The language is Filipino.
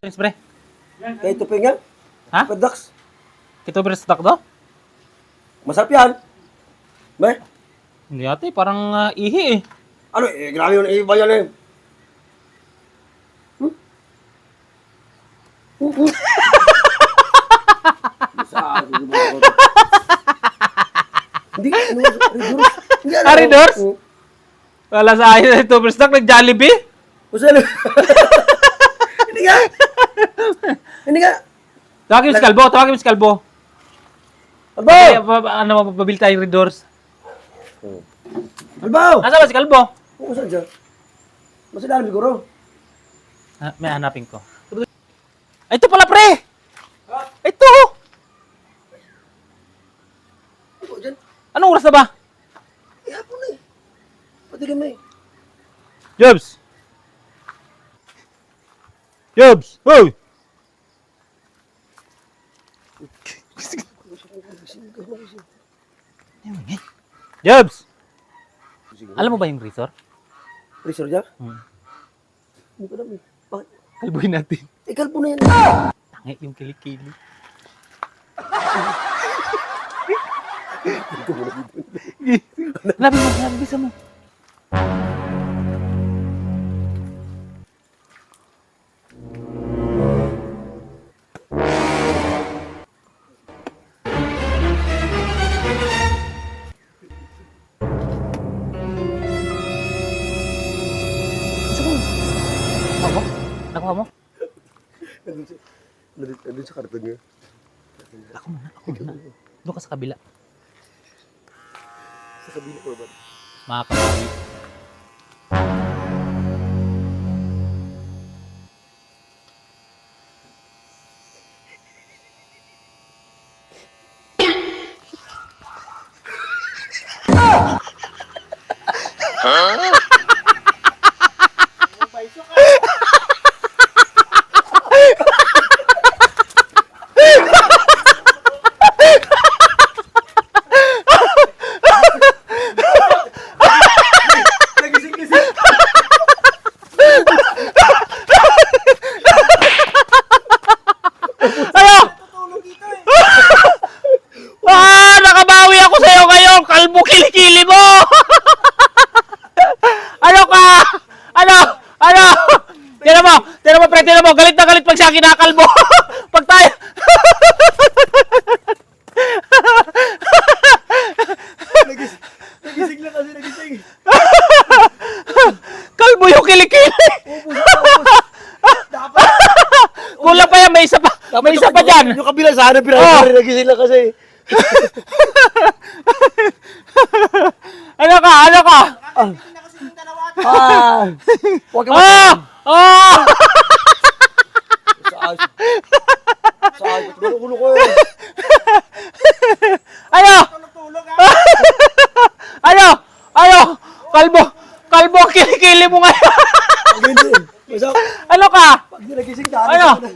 Prince pre. Kaya ito nga. Ha? Padax. Kito pre stock do? Masarap yan. Be, Hindi ate, parang ah, ihi eh. ano eh, grabe yun. Iba yan eh. Hmm? Hmm, hmm. Sa- Hindi, ano, Ridors. Hindi, ano. Ah, Ridors? Hmm. Wala sa akin ito pre stock, nag-Jollibee. Basta ano. Hindi nga. Hindi nga. Tawagin mo si Kalbo, tawagin mo si Kalbo. Ano, mapapabili tayo ng Redors. Albo! Nasa ba si Kalbo? Kung saan siya? Basta dalam siguro. Ha, may hanapin ko. Ito pala pre! Ito! Ano dyan? Oras na ba? Eh, hapon na eh. Eh. Jobs! Jobs! Hoy! Jobs! Alam mo ba yung resort? Resort niya? Hmm. Hindi ko alam eh. Bakit? Kalbuhin natin. Eh, kalpo na yan. Tangi yung kilikili. Hanapin mo, hanapin bisa mo. Nakuha mo? Nandun siya. Nandun, nandun sa karton niya. Ako muna, ako muna. Doon ka sa kabila. Sa kabila ko ba? Mga kabawi. Nagising-gising! Ngayon, kalbo kilikili mo! ano ka? Ano? Ano? Tira mo, tira mo, pre, tira mo, galit na galit pag siya kinakalbo. pag tayo... Nagis- Nagising lang kasi nagising. kalbo yung kilikili. Dapat. Kulang pa yan, may isa pa, may isa pa dyan. Yung kabila sana Oh. pinag nagising lang kasi. ano ka? Ano ka? Ah. Ah. Huwag ka Ah! mag- Ah! Sa ayos. Sa ayos. Ba't ulo ko? Ano? ano? Ano? Kalbo! Kalbo, kinikili mo ngayon! Pag eh. Ano ka? pag hindi nagising, daan Ano? ako.